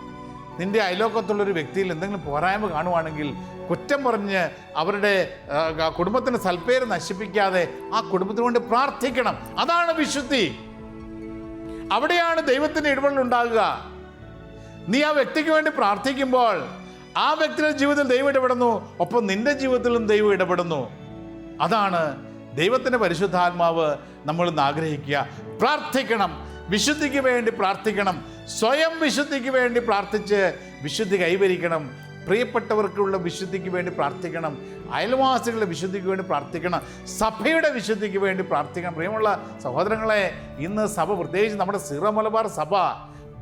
നിന്റെ അയലോക്കത്തുള്ളൊരു വ്യക്തിയിൽ എന്തെങ്കിലും പോരായ്മ കാണുവാണെങ്കിൽ കുറ്റം പറഞ്ഞ് അവരുടെ കുടുംബത്തിന് സൽപ്പേര് നശിപ്പിക്കാതെ ആ കുടുംബത്തിന് വേണ്ടി പ്രാർത്ഥിക്കണം. അതാണ് വിശുദ്ധി. അവിടെയാണ് ദൈവത്തിന്റെ ഇടപെടൽ ഉണ്ടാകുക. നീ ആ വ്യക്തിക്ക് വേണ്ടി പ്രാർത്ഥിക്കുമ്പോൾ ആ വ്യക്തിയുടെ ജീവിതത്തിൽ ദൈവം ഇടപെടുന്നു ഒപ്പം നിന്റെ ജീവിതത്തിലും ദൈവം ഇടപെടുന്നു. അതാണ് ദൈവത്തിന്റെ പരിശുദ്ധാത്മാവ് നമ്മൾ ഇന്ന് ആഗ്രഹിക്കുക. പ്രാർത്ഥിക്കണം. വിശുദ്ധിക്ക് വേണ്ടി പ്രാർത്ഥിക്കണം. സ്വയം വിശുദ്ധിക്ക് വേണ്ടി പ്രാർത്ഥിച്ച് വിശുദ്ധി കൈവരിക്കണം. പ്രിയപ്പെട്ടവർക്കുള്ള വിശുദ്ധിക്ക് വേണ്ടി പ്രാർത്ഥിക്കണം. അയൽവാസികളുടെ വിശുദ്ധിക്ക് വേണ്ടി പ്രാർത്ഥിക്കണം. സഭയുടെ വിശുദ്ധിക്ക് വേണ്ടി പ്രാർത്ഥിക്കണം. പ്രിയമുള്ള സഹോദരങ്ങളെ ഇന്ന് സഭ പ്രത്യേകിച്ച് നമ്മുടെ സിറ മലബാർ സഭ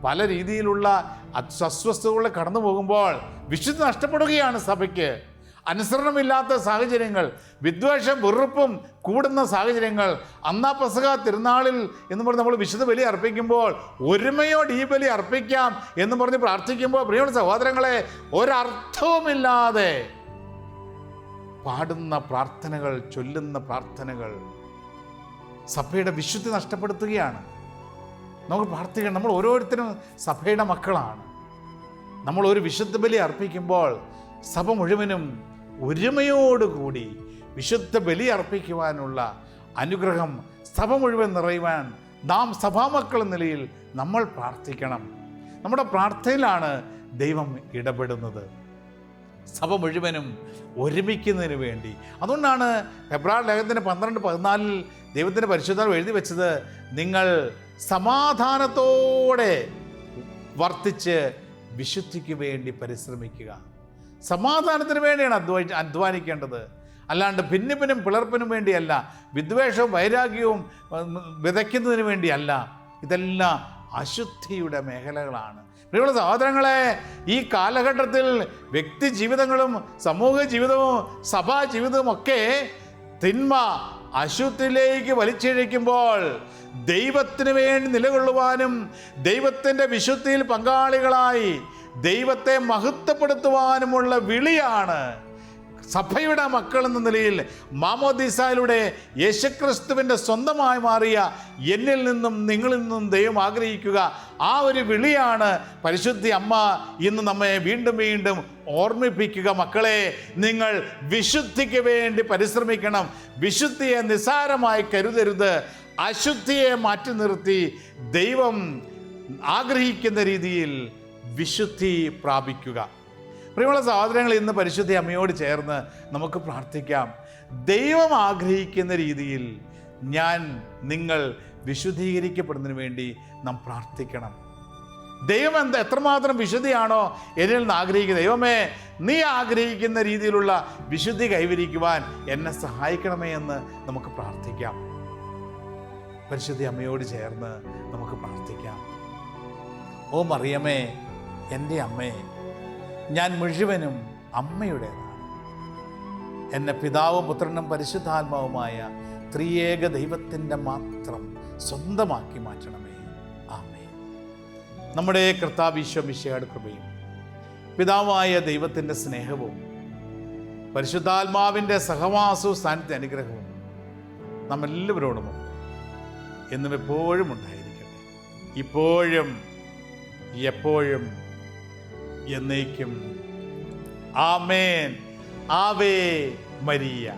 പല രീതിയിലുള്ള അസ്വസ്ഥതകളിൽ കടന്നു പോകുമ്പോൾ വിശുദ്ധി നഷ്ടപ്പെടുകയാണ് സഭയ്ക്ക്. അനുസരണമില്ലാത്ത സാഹചര്യങ്ങൾ വിദ്വേഷം വെറുപ്പും കൂടുന്ന സാഹചര്യങ്ങൾ അന്നാ പെസക തിരുനാളിൽ എന്ന് പറഞ്ഞ് നമ്മൾ വിശുദ്ധ ബലി അർപ്പിക്കുമ്പോൾ ഒരുമയോട് ഈ ബലി അർപ്പിക്കാം എന്ന് പറഞ്ഞ് പ്രാർത്ഥിക്കുമ്പോൾ പ്രിയമുള്ള സഹോദരങ്ങളെ ഒരർത്ഥവുമില്ലാതെ പാടുന്ന പ്രാർത്ഥനകൾ ചൊല്ലുന്ന പ്രാർത്ഥനകൾ സഭയുടെ വിശുദ്ധി നഷ്ടപ്പെടുത്തുകയാണ്. നമുക്ക് പ്രാർത്ഥിക്കണം. നമ്മൾ ഓരോരുത്തരും സഭയുടെ മക്കളാണ്. നമ്മൾ ഒരു വിശുദ്ധ ബലി അർപ്പിക്കുമ്പോൾ സഭ മുഴുവനും ഒരുമയോടുകൂടി വിശുദ്ധ ബലി അർപ്പിക്കുവാനുള്ള അനുഗ്രഹം സഭ മുഴുവൻ നിറയുവാൻ നാം സഭാമക്കൾ നിലയിൽ നമ്മൾ പ്രാർത്ഥിക്കണം. നമ്മുടെ പ്രാർത്ഥനയിലാണ് ദൈവം ഇടപെടുന്നത്. സഭ മുഴുവനും ഒരുമിക്കുന്നതിന് വേണ്ടി. അതുകൊണ്ടാണ് ഫെബ്രുവരി ലേഖത്തിന് പന്ത്രണ്ട് പതിനാലിൽ ദൈവത്തിന്റെ പരിശുദ്ധം എഴുതി വെച്ചത് നിങ്ങൾ സമാധാനത്തോടെ വർത്തിച്ച് വിശുദ്ധിക്ക് വേണ്ടി പരിശ്രമിക്കുക. സമാധാനത്തിന് വേണ്ടിയാണ് അധ്വാനി അധ്വാനിക്കേണ്ടത്. അല്ലാണ്ട് ഭിന്നിപ്പിനും പിളർപ്പിനും വേണ്ടിയല്ല വിദ്വേഷവും വൈരാഗ്യവും വിതയ്ക്കുന്നതിന് വേണ്ടിയല്ല. ഇതെല്ലാം അശുദ്ധിയുടെ മേഖലകളാണ്. പ്രിയമുള്ള സഹോദരങ്ങളെ ഈ കാലഘട്ടത്തിൽ വ്യക്തി ജീവിതങ്ങളും സമൂഹ ജീവിതവും സഭാ ജീവിതവും ഒക്കെ തിന്മ അശുദ്ധിയിലേക്ക് വലിച്ചിഴയ്ക്കുമ്പോൾ ദൈവത്തിന് വേണ്ടി നിലകൊള്ളുവാനും ദൈവത്തിന്റെ വിശുദ്ധിയിൽ പങ്കാളികളായി ദൈവത്തെ മഹത്വപ്പെടുത്തുവാനുമുള്ള വിളിയാണ് സഭയുടെ മക്കൾ എന്ന നിലയിൽ മാമോദീസായിലൂടെ യേശുക്രിസ്തുവിന്റെ സ്വന്തമായി മാറിയ എന്നിൽ നിന്നും നിങ്ങളിൽ നിന്നും ദൈവം ആഗ്രഹിക്കുക. ആ ഒരു വിളിയാണ് പരിശുദ്ധി അമ്മ ഇന്ന് നമ്മെ വീണ്ടും വീണ്ടും ഓർമ്മിപ്പിക്കുക. മക്കളെ നിങ്ങൾ വിശുദ്ധിക്ക് വേണ്ടി പരിശ്രമിക്കണം. വിശുദ്ധിയെ നിസ്സാരമായി കരുതരുത്. അശുദ്ധിയെ മാറ്റി നിർത്തി ദൈവം ആഗ്രഹിക്കുന്ന രീതിയിൽ വിശുദ്ധി പ്രാപിക്കുക. പ്രിയമുള്ള സഹോദരങ്ങൾ ഇന്ന് പരിശുദ്ധി അമ്മയോട് ചേർന്ന് നമുക്ക് പ്രാർത്ഥിക്കാം. ദൈവം ആഗ്രഹിക്കുന്ന രീതിയിൽ ഞാൻ നിങ്ങൾ വിശുദ്ധീകരിക്കപ്പെടുന്നതിന് വേണ്ടി നാം പ്രാർത്ഥിക്കണം. ദൈവം എന്താ എത്രമാത്രം വിശുദ്ധിയാണോ എന്നിൽ നിന്ന് ആഗ്രഹിക്കുന്നത്. ദൈവമേ നീ ആഗ്രഹിക്കുന്ന രീതിയിലുള്ള വിശുദ്ധി കൈവരിക്കുവാൻ എന്നെ സഹായിക്കണമേ എന്ന് നമുക്ക് പ്രാർത്ഥിക്കാം. പരിശുദ്ധി അമ്മയോട് ചേർന്ന് നമുക്ക് പ്രാർത്ഥിക്കാം. ഓ മറിയമേ എന്റെ അമ്മയെ ഞാൻ മുഴുവനും അമ്മയുടേതാണ്. എന്നെ പിതാവും പുത്രനും പരിശുദ്ധാത്മാവുമായ ത്രിയേക ദൈവത്തിന്റെ മാത്രം സ്വന്തമാക്കി മാറ്റണമേ. ആമേ നമ്മുടെ കർത്താവിശ്വമിശയുടെ കൃപയും പിതാവായ ദൈവത്തിന്റെ സ്നേഹവും പരിശുദ്ധാത്മാവിന്റെ സഹവാസവും സ്ഥാനത്തെ അനുഗ്രഹവും നമ്മെല്ലാവരോടും എന്നും എപ്പോഴും ഉണ്ടായിരിക്കട്ടെ. ഇപ്പോഴും എപ്പോഴും എന്നേക്കും. ആമേൻ. ആവേ മരിയ.